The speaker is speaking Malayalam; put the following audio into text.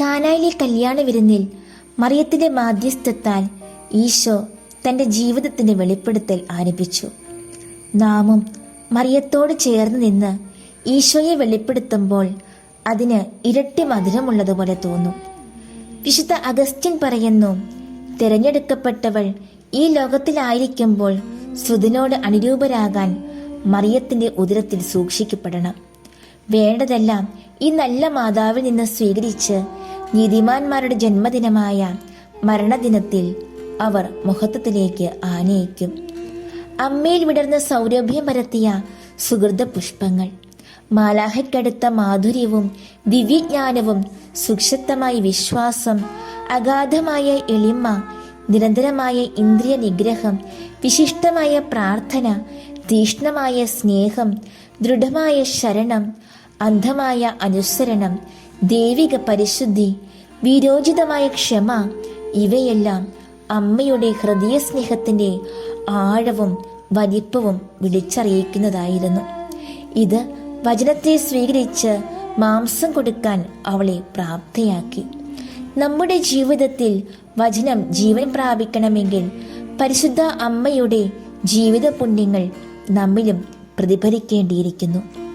കാനായിലെ കല്യാണ വിരുന്നിൽ മറിയത്തിന്റെ മാധ്യസ്ഥത്താൽ ഈശോ തന്റെ ജീവിതത്തിന്റെ വെളിപ്പെടുത്തൽ ആരംഭിച്ചു. നാമും മറിയത്തോട് ചേർന്ന് നിന്ന് ഈശോയെ വെളിപ്പെടുത്തുമ്പോൾ അതിന് ഇരട്ടി മധുരമുള്ളതുപോലെ തോന്നും. വിശുദ്ധ അഗസ്റ്റിൻ പറയുന്നു തിരഞ്ഞെടുക്കപ്പെട്ടവൾ ഈ ലോകത്തിലായിരിക്കുമ്പോൾ ശ്രുതിനോട് അനുരൂപരാകാൻ മറിയത്തിന്റെ ഉദരത്തിൽ സൂക്ഷിക്കപ്പെടണം. വേണ്ടതെല്ലാം ഈ നല്ല മാതാവിൽ നിന്ന് സ്വീകരിച്ച് നീതിമാന്മാരുടെ ജന്മദിനമായ മരണദിനത്തിൽ അവർ മുഹത്വത്തിലേക്ക് ആനയിക്കും. അമ്മയിൽ വിടർന്ന സൗരഭ്യം പരത്തിയ സുഹൃത പുഷ്പങ്ങൾ. മാലാഹയ്ക്കടുത്ത മാധുര്യവും ദിവ്യജ്ഞാനവും സുക്ഷിപ്തമായ വിശ്വാസം അഗാധമായ എളിമ നിരന്തരമായ ഇന്ദ്രിയ നിഗ്രഹം വിശിഷ്ടമായ പ്രാർത്ഥന തീഷ്ണമായ സ്നേഹം ദൃഢമായ ശരണം അന്ധമായ അനുസരണം ദൈവിക പരിശുദ്ധി വിരോചിതമായ ക്ഷമ ഇവയെല്ലാം അമ്മയുടെ ഹൃദയസ്നേഹത്തിന്റെ ആഴവും വലിപ്പവും വിളിച്ചറിയിക്കുന്നതായിരുന്നു. ഇത് വചനത്തെ സ്വീകരിച്ച് മാംസം കൊടുക്കാൻ അവളെ പ്രാപ്തയാക്കി. നമ്മുടെ ജീവിതത്തിൽ വചനം ജീവൻ പ്രാപിക്കണമെങ്കിൽ പരിശുദ്ധ അമ്മയുടെ ജീവിത പുണ്യങ്ങൾ നമ്മിലും പ്രതിഫലിക്കേണ്ടിയിരിക്കുന്നു.